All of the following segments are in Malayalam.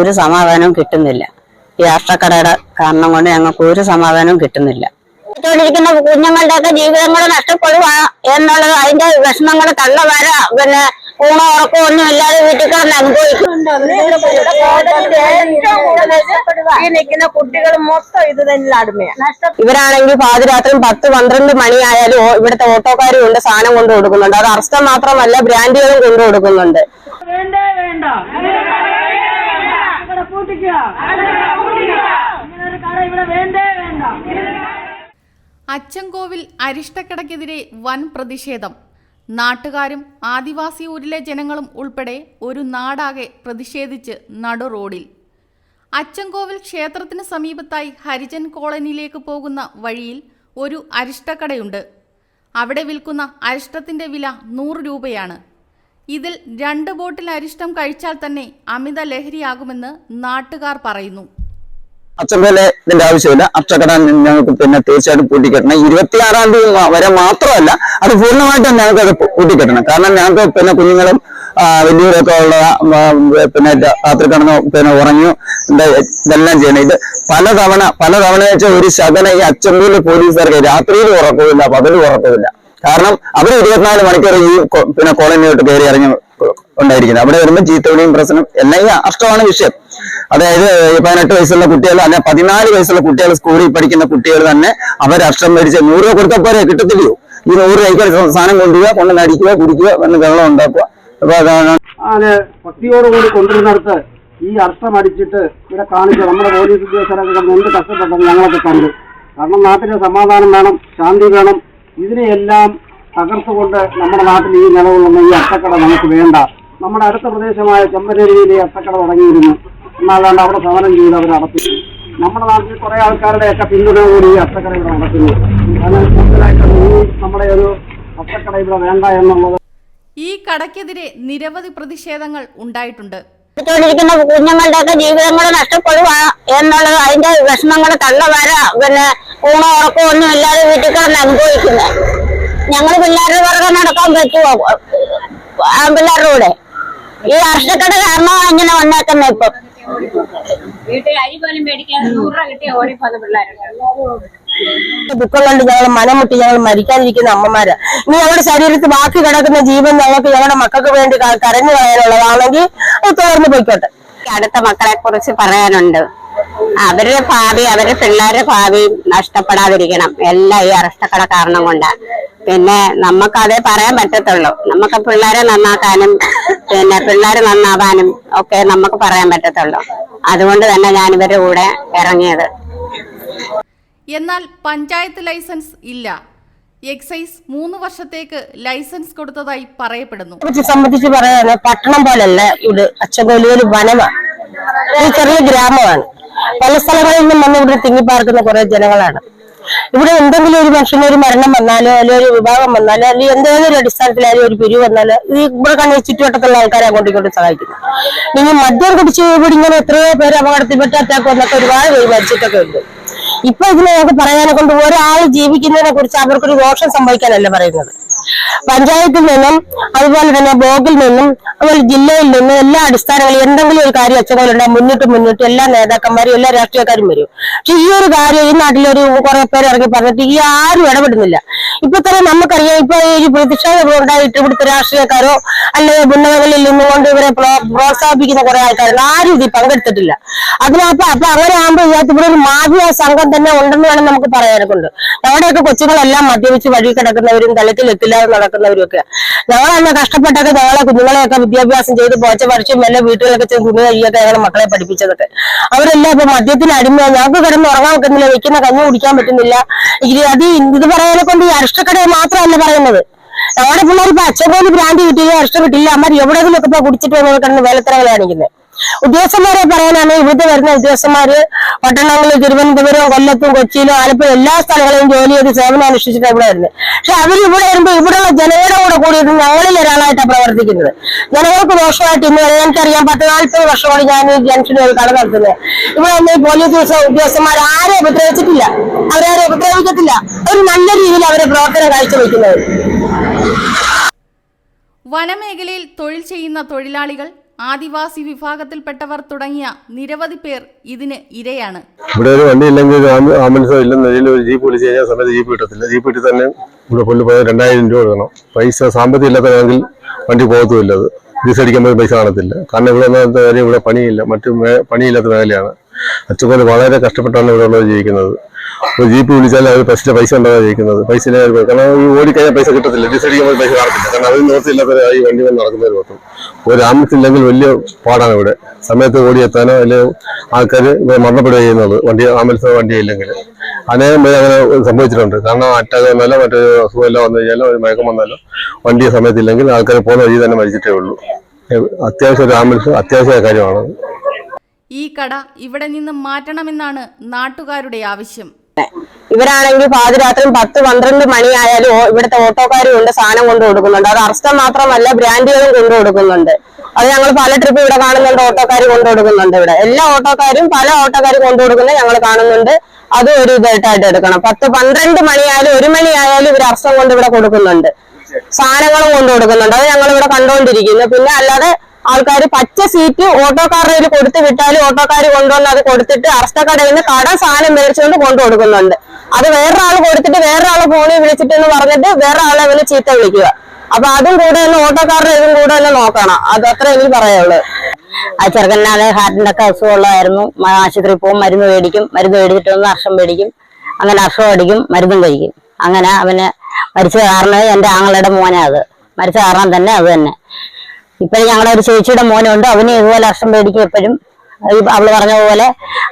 ഒരു സമാധാനവും കിട്ടുന്നില്ല. ഈ രാഷ്ട്രക്കടയുടെ കാരണം കൊണ്ട് ഞങ്ങൾക്ക് ഒരു സമാധാനവും കിട്ടുന്നില്ല. ിരിക്കുന്ന കുഞ്ഞുങ്ങളുടെയൊക്കെ ജീവിതങ്ങൾ നഷ്ടപ്പെടുക എന്നുള്ളത് അതിന്റെ വിഷമങ്ങൾ തള്ള വര പിന്നെ ഊണോ ഉറക്കോ ഒന്നും ഇല്ലാതെ വീട്ടിൽ കിടന്ന് അനുഭവിക്കും നിൽക്കുന്ന കുട്ടികൾ മൊത്തം ഇത് തന്നെ അടിമയാണ് ഇവരാണെങ്കിൽ പാതിരാത്രി പത്ത് പന്ത്രണ്ട് മണിയായാലും ഇവിടുത്തെ ഓട്ടോക്കാരും ഉണ്ട് സാധനം കൊണ്ടു കൊടുക്കുന്നുണ്ട് അത് അർസ്ഥം മാത്രമല്ല ബ്രാൻഡുകളും കൊണ്ടു കൊടുക്കുന്നുണ്ട് വേണ്ട വേണ്ട ഇവിടെ പൂട്ടിക്കുക ഇങ്ങനെ ഒരു കട ഇവിടെ വേണ്ടേ വേണ്ട അച്ചൻകോവിൽ അരിഷ്ടക്കടയ്ക്കെതിരെ വൻ പ്രതിഷേധം. നാട്ടുകാരും ആദിവാസി ഊരിലെ ജനങ്ങളും ഉൾപ്പെടെ ഒരു നാടാകെ പ്രതിഷേധിച്ച് നടു റോഡിൽ. അച്ചൻകോവിൽ ക്ഷേത്രത്തിന് സമീപത്തായി ഹരിജൻ കോളനിയിലേക്ക് പോകുന്ന വഴിയിൽ ഒരു അരിഷ്ടക്കടയുണ്ട്. അവിടെ വിൽക്കുന്ന അരിഷ്ടത്തിന്റെ വില നൂറ് രൂപയാണ്. ഇതിൽ രണ്ട് ബോട്ടിൽ അരിഷ്ടം കഴിച്ചാൽ തന്നെ അമിത ലഹരിയാകുമെന്ന് നാട്ടുകാർ പറയുന്നു. അച്ചമ്പേലെ ഇതിന്റെ ആവശ്യമില്ല. അക്ഷക്കട ഞങ്ങൾക്ക് പിന്നെ തീർച്ചയായിട്ടും പൂട്ടിക്കെട്ടണം. ഇരുപത്തിയാറാം തീയതി വരെ മാത്രമല്ല അത് പൂർണമായിട്ടും ഞങ്ങൾക്ക് അത് പൂട്ടിക്കെട്ടണം. കാരണം ഞങ്ങൾക്ക് പിന്നെ കുഞ്ഞുങ്ങളും വലിയവരൊക്കെ ഉള്ള പിന്നെ രാത്രി കിടന്ന് പിന്നെ ഉറങ്ങി ഇതെല്ലാം ചെയ്യണം. ഇത് പലതവണ പലതവണ വെച്ചാൽ ഒരു ശകല ഈ അച്ചമ്പൂരിലെ പോലീസുകാർക്ക് രാത്രിയിൽ ഉറക്കമില്ല പകലും ഉറക്കമില്ല കാരണം അവർ ഇരുപത്തിനാല് മണിക്കൂർ ഈ പിന്നെ കോളനിയോട്ട് കയറി ഇറങ്ങി ഉണ്ടായിരിക്കുന്നത്. അവിടെ വരുമ്പോൾ ചീത്തവിളിയും പ്രശ്നം എല്ലാം ഈ അഷ്ടമാണ് വിഷയം. അതായത് പതിനെട്ട് വയസ്സുള്ള കുട്ടികൾ അല്ലെ പതിനാല് വയസ്സുള്ള കുട്ടികൾ സ്കൂളിൽ പഠിക്കുന്ന കുട്ടികൾ തന്നെ അവർ അഷ്ടം മേടിച്ച് നൂറ് രൂപ കൊടുത്താൽ പോരെ കിട്ടത്തില്ലയോ? ഈ നൂറ് രൂപയ്ക്ക് സാധനം കൊണ്ടുപോവുക കൊണ്ട് നടിക്കുക കുടിക്കുക എന്ന് വെള്ളം ഉണ്ടാക്കുക. അപ്പൊ അതാണ് ഭക്തിയോടുകൂടി കൊണ്ടുവരുന്നിടത്ത് ഈ അർത്ഥം അടിച്ചിട്ട് ഇവിടെ കാണിച്ച നമ്മുടെ പോലീസ് ഉദ്യോഗസ്ഥരൊക്കെ എന്ത് കഷ്ടപ്പെട്ടത് ഞങ്ങളൊക്കെ കണ്ടു. കാരണം നാട്ടിലെ സമാധാനം വേണം ശാന്തി വേണം. ഇതിനെയെല്ലാം തകർത്തുകൊണ്ട് നമ്മുടെ നാട്ടിൽ ഈ നിലകൊള്ളുന്ന ഈ അട്ടക്കട നമുക്ക് വേണ്ട. നമ്മുടെ അടുത്ത പ്രദേശമായ ചെമ്പനേരിയിൽ ഈ അട്ടക്കട തുടങ്ങിയിരുന്നു. എന്നാലാണ്ട് അവിടെ സമരം ചെയ്ത് അവർ നടത്തി നമ്മുടെ നാട്ടിൽ കുറെ ആൾക്കാരുടെയൊക്കെ പിന്തുണ കൂടി ഈ അച്ചക്കട ഇവിടെ നടക്കുന്നു. കാരണം കൂടുതലായിട്ട് നമ്മുടെ ഒരു അച്ചക്കട ഇവിടെ വേണ്ട എന്നുള്ളത്. ഈ കടയ്ക്കെതിരെ നിരവധി പ്രതിഷേധങ്ങൾ ഉണ്ടായിട്ടുണ്ട്. ിരിക്കുന്ന കുഞ്ഞുങ്ങളുടെയൊക്കെ ജീവിതങ്ങൾ നഷ്ടപ്പെടുക എന്നുള്ളത് അതിന്റെ വിഷമങ്ങൾ തള്ള വര പിന്നെ ഊണോ ഉറക്കോ ഒന്നും ഇല്ലാതെ വീട്ടിൽ കിടന്ന് അനുഭവിക്കുന്നത്. ഞങ്ങൾ പിള്ളേരുടെ പുറകെ നടക്കാൻ പറ്റുമോ ആൺപിള്ളേരുടെ കൂടെ? ഈ അർഷക്കട കാരണമാണ് ഇങ്ങനെ വന്നേക്കുന്നത് ഇപ്പം. വീട്ടിൽ അരി പോലും മേടിക്കാതെ നൂറ് രൂപ കിട്ടിയ ഓടിപ്പോന്ന പിള്ളേരുണ്ട്. ദുഃഖം കൊണ്ട് ഞങ്ങൾ മനമുട്ടി ഞങ്ങൾ മരിക്കാതിരിക്കുന്ന അമ്മമാര്. ഇനി ഞങ്ങളുടെ ശരീരത്തിൽ ബാക്കി കിടക്കുന്ന ജീവൻ ഞങ്ങൾക്ക് ഞങ്ങളുടെ മക്കൾക്ക് വേണ്ടി കരഞ്ഞു കളയാനുള്ളതാണെങ്കിൽ അത് തോർന്നു പോയിക്കോട്ടെ. അടുത്ത മക്കളെ കുറിച്ച് പറയാനുണ്ട്. അവരുടെ ഭാവി അവരുടെ പിള്ളേരുടെ ഭാവി നഷ്ടപ്പെടാതിരിക്കണം. എല്ലാം ഈ അറഷ്ടക്കട കാരണം കൊണ്ട്. പിന്നെ നമുക്ക് അതേ പറയാൻ പറ്റത്തുള്ളൂ. നമുക്ക് പിള്ളേരെ നന്നാക്കാനും പിന്നെ പിള്ളേർ നന്നാവാനും ഒക്കെ നമുക്ക് പറയാൻ പറ്റത്തുള്ളൂ. അതുകൊണ്ട് തന്നെ ഞാൻ ഇവരുടെ കൂടെ ഇറങ്ങിയത്. എന്നാൽ പഞ്ചായത്ത് ലൈസൻസ് ഇല്ല. എക്സൈസ് മൂന്ന് വർഷത്തേക്ക് ലൈസൻസ് കൊടുത്തതായി പറയപ്പെടുന്നു. സംബന്ധിച്ച് പറയാന് പട്ടണം പോലല്ല ഇത് അച്ചൻകോലി ഒരു വനമാണ് ചെറിയ ഗ്രാമമാണ്. പല സ്ഥലങ്ങളിൽ നിന്നും വന്ന് ഇവിടെ തിങ്ങിപ്പാർക്കുന്ന കുറെ ജനങ്ങളാണ്. ഇവിടെ എന്തെങ്കിലും ഒരു മനുഷ്യന് ഒരു മരണം വന്നാലോ അല്ലെങ്കിൽ ഒരു വിഭാഗം വന്നാലോ അല്ലെങ്കിൽ എന്തെങ്കിലും ഒരു അടിസ്ഥാനത്തിലായാലും ഒരു പിരിവ് വന്നാലോ ഈ ഇവിടെ കണ്ട ചുറ്റുവട്ടത്തുള്ള ആൾക്കാരെ അങ്ങോട്ടും ഇങ്ങോട്ടും സഹായിക്കുന്നു. നിങ്ങൾ മദ്യം കുടിച്ച് ഇവിടെ ഇങ്ങനെ എത്രയോ പേര് അപകടത്തിൽപ്പെട്ട് അറ്റാക്ക് വന്നൊക്കെ ഒരുപാട് പേര് മരിച്ചിട്ടൊക്കെ ഉണ്ട്. ഇപ്പൊ ഇതിനെ നമുക്ക് പറയാനെ കൊണ്ട് ഒരാൾ ജീവിക്കുന്നതിനെ കുറിച്ച് അവർക്കൊരു ദോഷം സംഭവിക്കാനല്ല പറയുന്നത്. പഞ്ചായത്തിൽ നിന്നും അതുപോലെ തന്നെ ബ്ലോക്കിൽ നിന്നും അതുപോലെ ജില്ലയിൽ നിന്നും എല്ലാ അടിസ്ഥാനങ്ങളിൽ എന്തെങ്കിലും ഒരു കാര്യം ഒച്ചകളുണ്ടെങ്കിൽ മുന്നിട്ട് മുന്നിട്ട് എല്ലാ നേതാക്കന്മാരും എല്ലാ രാഷ്ട്രീയക്കാരും വരും. പക്ഷെ ഈ ഒരു കാര്യം ഈ നാട്ടിലൊരു കുറെ പേര് ഇറങ്ങി പറഞ്ഞിട്ട് ഈ ആരും ഇടപെടുന്നില്ല. ഇപ്പൊ തന്നെ നമുക്കറിയാം ഇപ്പൊ ഈ പ്രതിഷേധം ഉണ്ടായിട്ട് ഇവിടുത്തെ രാഷ്ട്രീയക്കാരോ അല്ലെങ്കിൽ ഉന്നതങ്ങളിൽ നിന്നുകൊണ്ട് ഇവരെ പ്രോത്സാഹിപ്പിക്കുന്ന കുറെ ആൾക്കാരുണ്ട്. ആരും ഇതിൽ പങ്കെടുത്തിട്ടില്ല. അതിനകത്ത് അപ്പൊ അങ്ങനെ ആകുമ്പോൾ ഇതിനകത്ത് ഇവിടെ ഒരു മാഫിയ സംഘം തന്നെ ഉണ്ടെന്ന് വേണം നമുക്ക് പറയാനൊക്കെ ഉണ്ട്. അവിടെയൊക്കെ കൊച്ചുങ്ങളെല്ലാം മദ്യപിച്ച് വഴി കിടക്കുന്നവരും തലത്തിൽ എത്തില്ലാതെ നടക്കുന്നവരൊക്കെ ഞങ്ങളന്ന് കഷ്ടപ്പെട്ടൊക്കെ ഞങ്ങളെ കുഞ്ഞുങ്ങളെയൊക്കെ വിദ്യാഭ്യാസം ചെയ്ത് പോച്ച പറിച്ചും എല്ലാ വീട്ടുകളിലൊക്കെ ചെന്ന് കുഞ്ഞു കഴിയൊക്കെ ഞങ്ങളെ മക്കളെ പഠിപ്പിച്ചതൊക്കെ. അവരെല്ലാം ഇപ്പൊ മദ്യത്തിന് അടിമയാണ് ഞങ്ങൾക്ക് കിടന്ന് ഉറങ്ങാൻ വെക്കുന്നില്ല വെക്കുന്ന കഞ്ഞി കുടിക്കാൻ പറ്റുന്നില്ല. അത് ഇത് പറയാനെ കൊണ്ട് ഈ അരിഷ്ടക്കടയെ മാത്രമല്ല പറയുന്നത്. ഞങ്ങളുടെ പിള്ളേർ ഇപ്പൊ അച്ഛൻ പോലും കിട്ടിയില്ല അരിഷ്ടം കിട്ടിയില്ല. അമ്മ എവിടെയെങ്കിലും ഒക്കെ ഇപ്പൊ കുടിച്ചിട്ട് കാണിക്കുന്നത് ഉദ്യോഗസ്ഥന്മാരെ പറയാനാണ് ഇവിടുത്തെ വരുന്ന ഉദ്യോഗസ്ഥന്മാര് പട്ടണങ്ങളിൽ തിരുവനന്തപുരം കൊല്ലത്തും കൊച്ചിയിലും ആലപ്പുഴ എല്ലാ സ്ഥലങ്ങളിലും ജോലി ചെയ്ത് സേവനം അനുഷ്ഠിച്ചിട്ട് ഇവിടെ വരുന്നത് പക്ഷെ അവർ ഇവിടെ വരുമ്പോൾ ഇവിടെയുള്ള ജനങ്ങളുടെ കൂടെ കൂടിയിട്ട് ഞങ്ങളിൽ ഒരാളായിട്ടാണ് പ്രവർത്തിക്കുന്നത്. ജനങ്ങൾക്ക് ദോഷമായിട്ട് ഇന്ന് എനിക്കറിയാം പത്ത് നാൽപ്പത് വർഷമാണ് ഞാൻ ഈ ജംഗ്ഷനിൽ ഒരു കട നടത്തുന്നത്. ഇവിടെ വന്ന് പോലീസ് ഉദ്യോഗസ്ഥന്മാർ ആരെ ഉപദ്രവിച്ചിട്ടില്ല. അവരാരെ ഉപദ്രവിക്കത്തില്ല. ഒരു നല്ല രീതിയിൽ അവരെ പ്രവർത്തനം കാഴ്ചവെക്കുന്നത്. വനമേഖലയിൽ തൊഴിൽ ചെയ്യുന്ന തൊഴിലാളികൾ ആദിവാസി വിഭാഗത്തിൽപ്പെട്ടവർ തുടങ്ങിയ നിരവധി പേർ ഇതിന് ഇരയാണ്. ഇവിടെ ഒരു വണ്ടി ഇല്ലെങ്കിൽ ആംബു- ആംബുലൻസോ ഇല്ലെന്ന ഒരു ജീപ്പ് വിളിച്ച് കഴിഞ്ഞാൽ സമയത്ത് ജീപ്പ് കിട്ടത്തില്ല. ജീപ്പ് കിട്ടി തന്നെ ഇവിടെ പുല്ല് പോയാൽ രണ്ടായിരം രൂപ കൊടുക്കണം പൈസ സാമ്പത്തികം ഇല്ലാത്തവരാണെങ്കിൽ വണ്ടി പോകത്തുമില്ല അത്. ഡീസൽ അടിക്കുമ്പോൾ പൈസ കാണത്തില്ല. കാരണം ഇവിടെ ഒന്നാമത്തെ കാര്യം ഇവിടെ പണിയില്ല. മറ്റു പണിയില്ലാത്ത മേഖലയാണ്. അച്ഛൻ വളരെ കഷ്ടപ്പെട്ടാണ് ഇവിടെ ഉള്ളത് ജീവിക്കുന്നത്. ഒരു ജീപ്പ് വിളിച്ചാൽ അവർ ഫസ്റ്റ് പൈസ ഉണ്ടാകാൻ ചോദിക്കുന്നത്. പൈസ കാരണം ഈ ഓടിക്കഴിഞ്ഞാൽ പൈസ കിട്ടത്തില്ല. ഡിസൈഡിക്കുമ്പോൾ പൈസ കാണത്തില്ല. കാരണം അതിന് നിവൃത്തിയില്ലാത്തവരാ ഈ വണ്ടി കൊണ്ട് നടക്കുന്നവർ മൊത്തം ഒരു ആംബുലൻസ് വലിയ പാടാണ് ഇവിടെ. സമയത്ത് ഓടിയെത്താനോ അല്ലെങ്കിൽ ആൾക്കാർ മരണപ്പെടുക ചെയ്യുന്നത്. വണ്ടി ആംബുലൻസോ വണ്ടി ഇല്ലെങ്കിൽ. അനേകം പേര് അങ്ങനെ സംഭവിച്ചിട്ടുണ്ട്. കാരണം അറ്റാക്ക് വന്നാലോ മറ്റൊരു അസുഖമല്ലോ വന്നു കഴിഞ്ഞാലോ ഒരു മയക്കം വന്നാലോ വണ്ടി സമയത്തില്ലെങ്കിൽ ആൾക്കാർ പോകുന്ന വഴി തന്നെ മരിച്ചിട്ടേ ഉള്ളൂ. അത്യാവശ്യം ഒരു ആംബുലൻസ് അത്യാവശ്യ കാര്യമാണ്. ഈ കട ഇവിടെ നിന്ന് മാറ്റണമെന്നാണ് നാട്ടുകാരുടെ ആവശ്യം. ഇവരാണെങ്കിൽ പാതിരാത്രി പത്ത് പന്ത്രണ്ട് മണിയായാലും ഇവിടുത്തെ ഓട്ടോക്കാരും കൊണ്ട് സാധനം കൊണ്ടു കൊടുക്കുന്നുണ്ട്. അത് അർസ്റ്റം മാത്രമല്ല ബ്രാൻഡുകളും കൊണ്ടു കൊടുക്കുന്നുണ്ട്. അത് ഞങ്ങൾ പല ട്രിപ്പ് ഇവിടെ കാണുന്നുണ്ട് ഓട്ടോക്കാർ കൊണ്ടു കൊടുക്കുന്നുണ്ട് ഇവിടെ. എല്ലാ ഓട്ടോക്കാരും പല ഓട്ടോക്കാരും കൊണ്ടു കൊടുക്കുന്നത് ഞങ്ങൾ കാണുന്നുണ്ട്. അത് ഒരു ഇതായിട്ടായിട്ട് എടുക്കണം. പത്ത് പന്ത്രണ്ട് മണിയായാലും ഒരു മണിയായാലും ഇവർ അർസ്റ്റം കൊണ്ട് ഇവിടെ കൊടുക്കുന്നുണ്ട്. സാധനങ്ങളും കൊണ്ടു കൊടുക്കുന്നുണ്ട്. അത് ഞങ്ങൾ ഇവിടെ കണ്ടുകൊണ്ടിരിക്കുന്നു പിന്നെ അല്ലാതെ ആൾക്കാർ പച്ച സീറ്റ് ഓട്ടോക്കാരുടെ കയ്യിൽ കൊടുത്തു വിട്ടാലും ഓട്ടോക്കാർ കൊണ്ടുവന്ന് അത് കൊടുത്തിട്ട് അറസ്റ്റക്കടയിൽ നിന്ന് കട സാധനം മേടിച്ചുകൊണ്ട് കൊണ്ടു കൊടുക്കുന്നുണ്ട്. അത് വേറൊരാൾ കൊടുത്തിട്ട് വേറൊരാളെ ഫോണിൽ വിളിച്ചിട്ട് എന്ന് പറഞ്ഞിട്ട് വേറെ ആളെ അവന് ചീത്ത വിളിക്കുക. അപ്പൊ അതും കൂടെ ഒന്ന് ഓട്ടോക്കാരുടെ ഇതും കൂടെ ഒന്ന് നോക്കണം. അത് അത്ര എനിക്ക് പറയുള്ളൂ ആ ചെറുക്കനാതെ ഹാർട്ടിന്റെ ഒക്കെ അസുഖമുള്ളതായിരുന്നു ആശുപത്രി പോകും മരുന്ന് മേടിക്കും മരുന്ന് മേടിച്ചിട്ട് വന്ന് അർഷം മേടിക്കും. അങ്ങനെ അർഷം അടിക്കും മരുന്നും കഴിക്കും. അങ്ങനെ അവന് മരിച്ച കാരണം എന്റെ ആങ്ങളുടെ മോനെ അത്. മരിച്ച കാരണം തന്നെ അത് തന്നെ. ഇപ്പോഴും ഞങ്ങളുടെ ഒരു ചേച്ചിയുടെ മോനുണ്ട്. അവന് ഇതുപോലെ അർഷം പേടിക്കും എപ്പോഴും. അവൾ പറഞ്ഞ പോലെ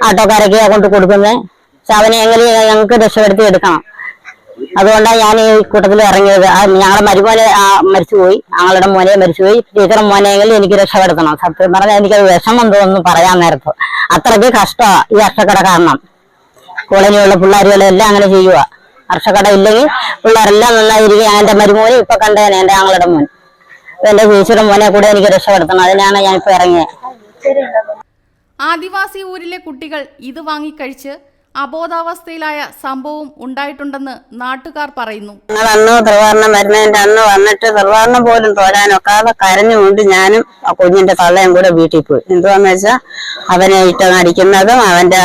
ആട്ടോക്കാരൊക്കെയാ കൊണ്ട് കൊടുക്കുന്നത് പക്ഷെ അവനെ എങ്ങനെ ഞങ്ങൾക്ക് രക്ഷപ്പെടുത്തി എടുക്കണം. അതുകൊണ്ടാണ് ഞാൻ ഈ കൂട്ടത്തിൽ ഇറങ്ങിയത്. ഞങ്ങളുടെ മരുമോനെ മരിച്ചുപോയി. ഞങ്ങളുടെ മോനെ മരിച്ചുപോയി. ടീച്ചറുടെ മോനെങ്കിലും എനിക്ക് രക്ഷപ്പെടുത്തണം. സത്യം പറഞ്ഞാൽ എനിക്കത് വിഷമം തോന്നുന്നു പറയാൻ നേരത്ത്. അത്രയ്ക്ക് കഷ്ടമാണ് ഈ അർഷക്കട കാരണം. കോളനിയുള്ള പിള്ളേരുകളെ എല്ലാം അങ്ങനെ ചെയ്യുക അർഷക്കട ഇല്ലെങ്കിൽ പിള്ളേരെല്ലാം നന്നായിരിക്കും. എന്റെ മരുമോനെ ഇപ്പൊ കണ്ടേനെ എന്റെ ആങ്ങളുടെ മോൻ. എന്റെ ചേച്ചിയുടെ മോനെ കൂടെ എനിക്ക് രക്ഷപ്പെടുത്തണം. അതിനാണ് ഞാൻ ഇപ്പൊ ഇറങ്ങിയത് ആദിവാസി ഊരിലെ കുട്ടികൾ ഇത് വാങ്ങിക്കഴിച്ച് അബോധാവസ്ഥയിലായ സംഭവം ഉണ്ടായിട്ടുണ്ടെന്ന് നാട്ടുകാർ പറയുന്നു. ഞങ്ങൾ അന്ന് ത്രിവർണം വരുന്നതിന്റെ അന്ന് വന്നിട്ട് ത്രിവർണം പോലും തോരാനൊക്കാതെ കരഞ്ഞുകൊണ്ട് ഞാനും ആ കുഞ്ഞിന്റെ തള്ളയും കൂടെ വീട്ടിൽ പോയി. എന്തുവാന്ന് വെച്ചാൽ അവനെ ഇട്ട് നടിക്കുന്നതും അവന്റെ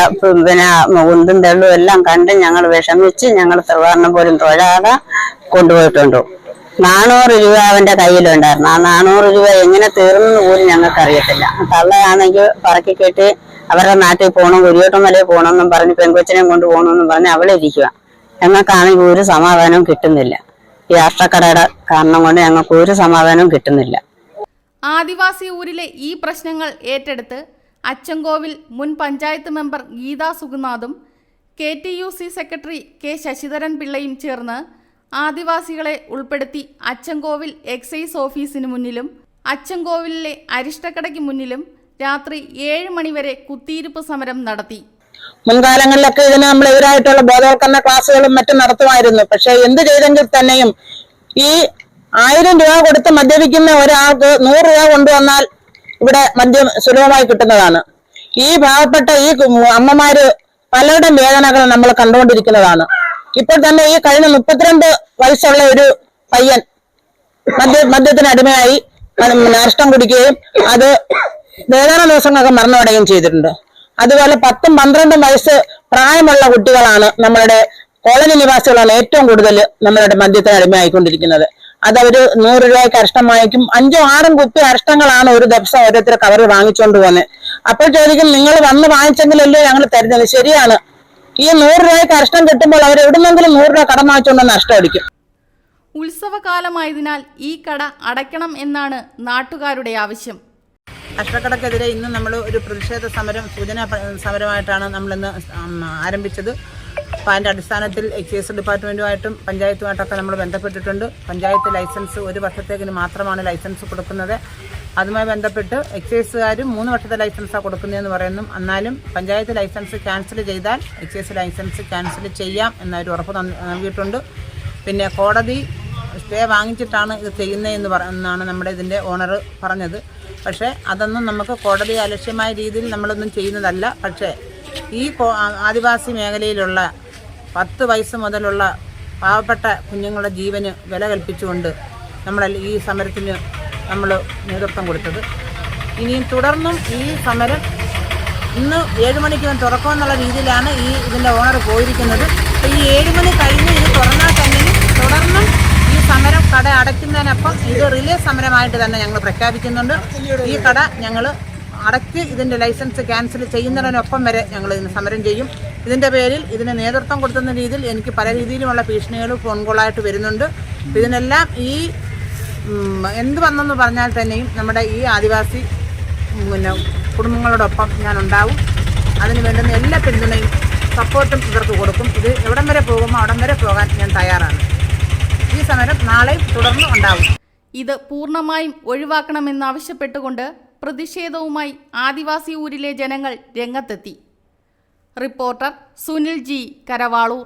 പിന്നെ ഉന്തും തെള്ളും എല്ലാം കണ്ട് ഞങ്ങൾ വിഷമിച്ച് ഞങ്ങൾ ത്രിവർണം പോലും തോരാതെ കൊണ്ടുപോയിട്ടുണ്ട്. നാനൂറ് രൂപ അവന്റെ കയ്യിലുണ്ടായിരുന്നു. ആ നാനൂറ് രൂപ എങ്ങനെ തീർന്നു പോലും ഞങ്ങൾക്ക് അറിയത്തില്ല തള്ളയാണെങ്കിൽ പറക്കി കെട്ടി അവരുടെ നാട്ടിൽ പോകണം കുരിയോട്ടം വരെ പോകണമെന്നും പറഞ്ഞ് പെൺകൊച്ചിനെയും കൊണ്ട് പോകണമെന്നും പറഞ്ഞ് അവളെ ഇരിക്കുക. ഞങ്ങൾക്കാണെങ്കിൽ ഒരു സമാധാനവും കിട്ടുന്നില്ല. ഈ രാഷ്ട്രക്കടയുടെ കാരണം കൊണ്ട് ഞങ്ങൾക്ക് ഒരു സമാധാനവും കിട്ടുന്നില്ല. ആദിവാസി ഊരിലെ ഈ പ്രശ്നങ്ങൾ ഏറ്റെടുത്ത് അച്ചൻകോവിൽ മുൻ panchayat member Geetha സുഗുനാഥും K T U C secretary K Sasidharan പിള്ളയും ചേർന്ന് ആദിവാസികളെ ഉൾപ്പെടുത്തി അച്ചൻകോവിൽ എക്സൈസ് ഓഫീസിന് മുന്നിലും അച്ചൻകോവിലിലെ അരിഷ്ടക്കടയ്ക്ക് മുന്നിലും രാത്രി ഏഴ് മണിവരെ കുത്തിയിരിപ്പ് സമരം നടത്തി. മുൻകാലങ്ങളിലൊക്കെ ഇതിന് നമ്മൾ എതിരായിട്ടുള്ള ബോധവൽക്കരണ ക്ലാസ്സുകളും മറ്റും നടത്തുമായിരുന്നു. പക്ഷെ എന്ത് ചെയ്തെങ്കിൽ തന്നെയും ഈ ആയിരം രൂപ കൊടുത്ത് മദ്യപിക്കുന്ന ഒരാൾക്ക് നൂറ് രൂപ കൊണ്ടുവന്നാൽ ഇവിടെ മദ്യം സുലഭമായി കിട്ടുന്നതാണ്. ഈ പാവപ്പെട്ട ഈ അമ്മമാര് പലരുടെ വേദനകൾ നമ്മൾ കണ്ടുകൊണ്ടിരിക്കുന്നതാണ്. ഇപ്പോൾ തന്നെ ഈ കഴിഞ്ഞ മുപ്പത്തിരണ്ട് വയസ്സുള്ള ഒരു പയ്യൻ മദ്യ മദ്യത്തിന് അടിമയായി നഷ്ടം കുടിക്കുകയും അത് വേദന ദിവസങ്ങളൊക്കെ മരണമടയുകയും ചെയ്തിട്ടുണ്ട്. അതുപോലെ പത്തും പന്ത്രണ്ടും വയസ്സ് പ്രായമുള്ള കുട്ടികളാണ് നമ്മളുടെ കോളനി നിവാസികളാണ് ഏറ്റവും കൂടുതൽ നമ്മളുടെ മദ്യത്തിന് അടിമയായിക്കൊണ്ടിരിക്കുന്നത്. അത് അവർ നൂറ് രൂപയ്ക്ക് അരിഷ്ടം വാങ്ങിക്കും അഞ്ചോ ആറും കുപ്പി അരിഷ്ടങ്ങളാണ് ഒരു ദിവസം ഓരോരുത്തർ കവർ വാങ്ങിച്ചുകൊണ്ട് പോകുന്നത്. അപ്പോൾ ചോദിക്കും നിങ്ങൾ വന്ന് വാങ്ങിച്ചെങ്കിലല്ലേ ഞങ്ങൾ തരുന്നത്? ശരിയാണ്. ഈ നൂറ് രൂപയ്ക്ക് അരിഷ്ടം കിട്ടുമ്പോൾ അവർ എവിടുന്നെങ്കിലും നൂറ് രൂപ കടം വാങ്ങിച്ചുകൊണ്ട് നഷ്ടം അടിക്കും. ഉത്സവകാലമായതിനാൽ ഈ കട അടയ്ക്കണം എന്നാണ് നാട്ടുകാരുടെ ആവശ്യം. കഷ്ടക്കടക്കെതിരെ ഇന്ന് നമ്മൾ ഒരു പ്രതിഷേധ സമരം സൂചന സമരമായിട്ടാണ് നമ്മളിന്ന് ആരംഭിച്ചത്. അപ്പോൾ അതിന്റെ അടിസ്ഥാനത്തിൽ എക്സൈസ് ഡിപ്പാർട്ട്മെന്റുമായിട്ടും പഞ്ചായത്തുമായിട്ടൊക്കെ നമ്മൾ ബന്ധപ്പെട്ടിട്ടുണ്ട്. പഞ്ചായത്ത് ലൈസൻസ് ഒരു വർഷത്തേക്കിന് മാത്രമാണ് ലൈസൻസ് കൊടുക്കുന്നത്. അതുമായി ബന്ധപ്പെട്ട് എക്സൈസുകാരും മൂന്ന് വർഷത്തെ ലൈസൻസാണ് കൊടുക്കുന്നതെന്ന് പറയുന്നു. എന്നാലും പഞ്ചായത്ത് ലൈസൻസ് ക്യാൻസൽ ചെയ്താൽ എക്സൈസ് ലൈസൻസ് ക്യാൻസൽ ചെയ്യാം എന്നൊരു ഉറപ്പ് നൽകിയിട്ടുണ്ട്. പിന്നെ കോടതി സ്റ്റേ വാങ്ങിച്ചിട്ടാണ് ഇത് ചെയ്യുന്നതെന്ന് പറയുന്നതാണ് നമ്മുടെ ഇതിന്റെ ഓണർ പറഞ്ഞത്. പക്ഷേ അതൊന്നും നമുക്ക് കോടതി അലക്ഷ്യമായ രീതിയിൽ നമ്മളൊന്നും ചെയ്യുന്നതല്ല. പക്ഷേ ഈ ആദിവാസി മേഖലയിലുള്ള പത്ത് വയസ്സ് മുതലുള്ള പാവപ്പെട്ട കുഞ്ഞുങ്ങളുടെ ജീവന് വില കൽപ്പിച്ചുകൊണ്ട് നമ്മൾ ഈ സമരത്തിന് നമ്മൾ നേതൃത്വം കൊടുത്തത്. ഇനിയും തുടർന്നും ഈ സമരം ഇന്ന് ഏഴ് മണിക്ക് തുറക്കുമെന്നുള്ള രീതിയിലാണ് ഈ ഇതിന്റെ ഓണർ പോയിരിക്കുന്നത്. ഈ ഏഴ് മണി കഴിഞ്ഞ് ഇത് തുറന്നാൽ തന്നെ തുടർന്നും ഈ സമരം കട അടയ്ക്കുന്നതിനൊപ്പം ഇത് റിലേ സമരമായിട്ട് തന്നെ ഞങ്ങൾ പ്രഖ്യാപിക്കുന്നുണ്ട്. ഈ കട ഞങ്ങൾ അടയ്ക്ക് ഇതിന്റെ ലൈസൻസ് ക്യാൻസൽ ചെയ്യുന്നതിനൊപ്പം വരെ ഞങ്ങൾ ഇതിന് സമരം ചെയ്യും. ഇതിന്റെ പേരിൽ ഇതിന് നേതൃത്വം കൊടുത്തുന്ന രീതിയിൽ എനിക്ക് പല രീതിയിലുമുള്ള ഭീഷണികൾ ഫോൺ കോളായിട്ട് വരുന്നുണ്ട്. ഇതിനെല്ലാം ഈ എന്ത് വന്നെന്ന് പറഞ്ഞാൽ തന്നെയും നമ്മുടെ ഈ ആദിവാസി പിന്നെ കുടുംബങ്ങളോടൊപ്പം ഞാൻ ഉണ്ടാവും അതിന് വേണ്ടുന്ന എല്ലാ പിന്തുണയും സപ്പോർട്ടും ഇവർക്ക് കൊടുക്കും. ഇത് എവിടം വരെ പോകുമോ അവിടം വരെ പോകാൻ ഞാൻ തയ്യാറാണ്. ഈ സമരം നാളെയും തുടർന്ന് ഉണ്ടാവും. ഇത് പൂർണമായും ഒഴിവാക്കണമെന്നാവശ്യപ്പെട്ടുകൊണ്ട് പ്രതിഷേധവുമായി ആദിവാസി ഊരിലെ ജനങ്ങൾ രംഗത്തെത്തി. Reporter Sunil G Karavalur.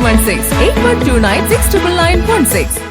716 8129